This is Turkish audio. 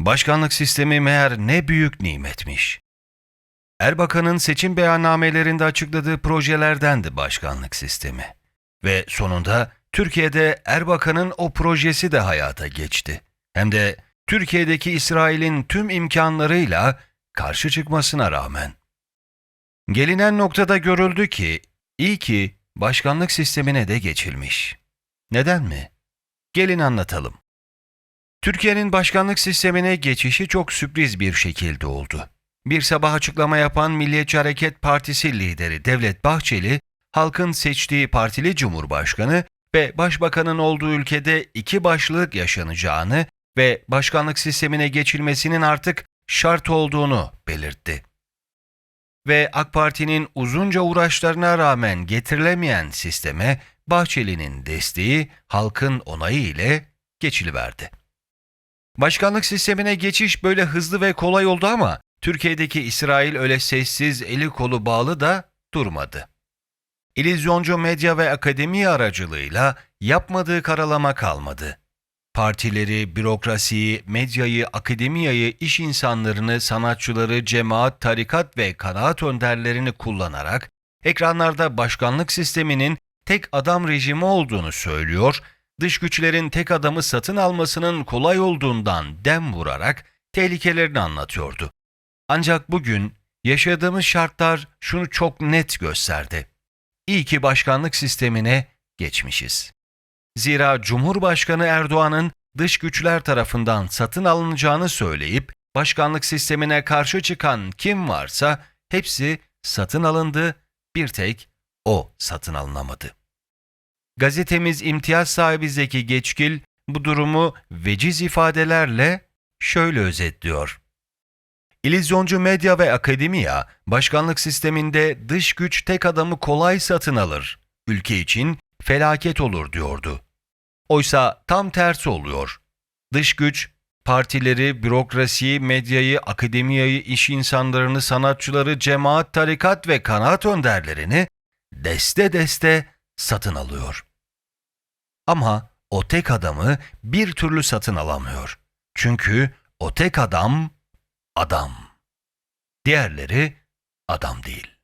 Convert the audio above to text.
Başkanlık sistemi meğer ne büyük nimetmiş. Erbakan'ın seçim beyannamelerinde açıkladığı projelerdendi başkanlık sistemi. Ve sonunda Türkiye'de Erbakan'ın o projesi de hayata geçti. Hem de Türkiye'deki İsrail'in tüm imkanlarıyla karşı çıkmasına rağmen. Gelinen noktada görüldü ki iyi ki başkanlık sistemine de geçilmiş. Neden mi? Gelin anlatalım. Türkiye'nin başkanlık sistemine geçişi çok sürpriz bir şekilde oldu. Bir sabah açıklama yapan Milliyetçi Hareket Partisi lideri Devlet Bahçeli, halkın seçtiği partili cumhurbaşkanı ve başbakanın olduğu ülkede iki başlılık yaşanacağını ve başkanlık sistemine geçilmesinin artık şart olduğunu belirtti. Ve AK Parti'nin uzunca uğraşlarına rağmen getirilemeyen sisteme Bahçeli'nin desteği halkın onayı ile geçiliverdi. Başkanlık sistemine geçiş böyle hızlı ve kolay oldu ama Türkiye'deki İsrail öyle sessiz, eli kolu bağlı da durmadı. İllüzyoncu medya ve akademi aracılığıyla yapmadığı karalama kalmadı. Partileri, bürokrasiyi, medyayı, akademiyayı, iş insanlarını, sanatçıları, cemaat, tarikat ve kanaat önderlerini kullanarak ekranlarda başkanlık sisteminin tek adam rejimi olduğunu söylüyor, dış güçlerin tek adamı satın almasının kolay olduğundan dem vurarak tehlikelerini anlatıyordu. Ancak bugün yaşadığımız şartlar şunu çok net gösterdi. İyi ki başkanlık sistemine geçmişiz. Zira Cumhurbaşkanı Erdoğan'ın dış güçler tarafından satın alınacağını söyleyip başkanlık sistemine karşı çıkan kim varsa hepsi satın alındı, bir tek o satın alınamadı. Gazetemiz imtiyaz sahibi Zeki Geçkil bu durumu veciz ifadelerle şöyle özetliyor. İllüzyoncu medya ve akademiya, başkanlık sisteminde dış güç tek adamı kolay satın alır, ülke için felaket olur diyordu. Oysa tam tersi oluyor. Dış güç, partileri, bürokrasiyi, medyayı, akademiyayı, iş insanlarını, sanatçıları, cemaat, tarikat ve kanaat önderlerini deste deste satın alıyor. Ama o tek adamı bir türlü satın alamıyor. Çünkü o tek adam adam. Diğerleri adam değil.